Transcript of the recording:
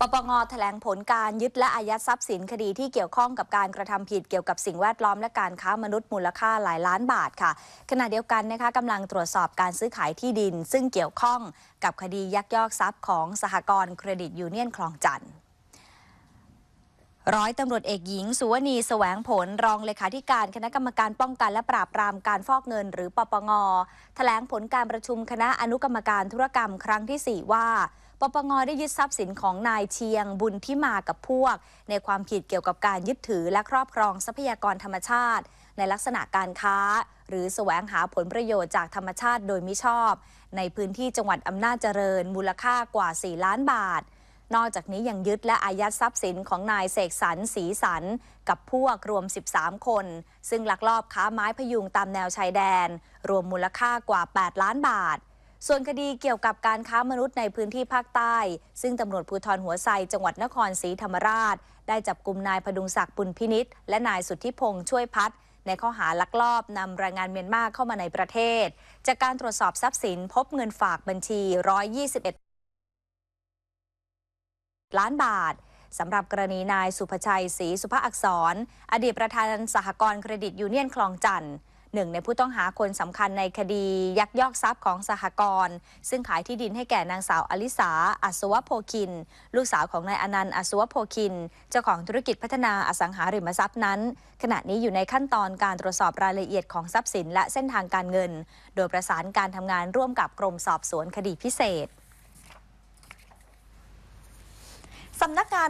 ปปงแถลงผลการยึดและอายัดทรัพย์สินคดีที่เกี่ยวข้องกับการกระทำผิดเกี่ยวกับสิ่งแวดล้อมและการค้ามนุษย์มูลค่าหลายล้านบาทค่ะ ขณะเดียวกันนะคะกำลังตรวจสอบการซื้อขายที่ดิน ซึ่งเกี่ยวข้องกับคดียักยอกทรัพย์ของสหกรณ์เครดิตยูเนียนคลองจันทร์ ร้อยตำรวจเอกหญิง สุวรรณีแสวงผลรองเลขาธิการคณะกรรมการป้องกันและปราบปรามการฟอกเงิน หรือปปงแถลงผลการประชุมคณะอนุกรรมการธุรกรรมครั้งที่ 4 ว่าปปงได้ยึดทรัพย์สินของนายเชียง บุญที่มากับพวก ในความผิดเกี่ยวกับการยึดถือและครอบครองทรัพยากรธรรมชาติ ในลักษณะการค้า หรือแสวงหาผลประโยชน์จากธรรมชาติโดยมิชอบ ในพื้นที่จังหวัดอำนาจเจริญ มูลค่ากว่า 4 ล้านบาท นอกจากนี้ยังยึดและอายัดทรัพย์สินของนายเสกสรรศรีสันกับพวกรวม 13 คน ซึ่งลักลอบค้าไม้พยุงตามแนวชายแดน รวมมูลค่ากว่า 8 ล้านบาท ส่วนคดีเกี่ยวกับการค้ามนุษย์ในพื้นที่ภาคใต้ ซึ่งตำรวจภูธรหัวไซจังหวัดนครศรีธรรมราช ได้จับกลุ่มนายพดุงศักดิ์ปุณพินิษและนายสุทธิพงษ์ช่วยพัฒน์ในข้อหาลักลอบนำแรงงานเมียนมาเข้ามาในประเทศ จากการตรวจสอบทรัพย์สินพบเงินฝากบัญชี 121 ล้านบาทสำหรับกรณีนายสุภชัยศรีสุภอักษร อดีตประธานสหกรณ์เครดิตยูเนียนคลองจันทน์หนึ่งในผู้ต้องหาคนสำคัญในคดียักยอกทรัพย์ของสหกรณ์ซึ่งขายที่ดินให้แก่นางสาวอลิสาอัศวโพคิน ลูกสาวของนายอนันต์อัศวโพคิน เจ้าของธุรกิจพัฒนาอสังหาริมทรัพย์นั้น ขณะนี้อยู่ในขั้นตอนการตรวจสอบรายละเอียดของทรัพย์สินและเส้นทางการเงิน โดยประสานการทำงานร่วมกับกรมสอบสวนคดีพิเศษ สำนักงาน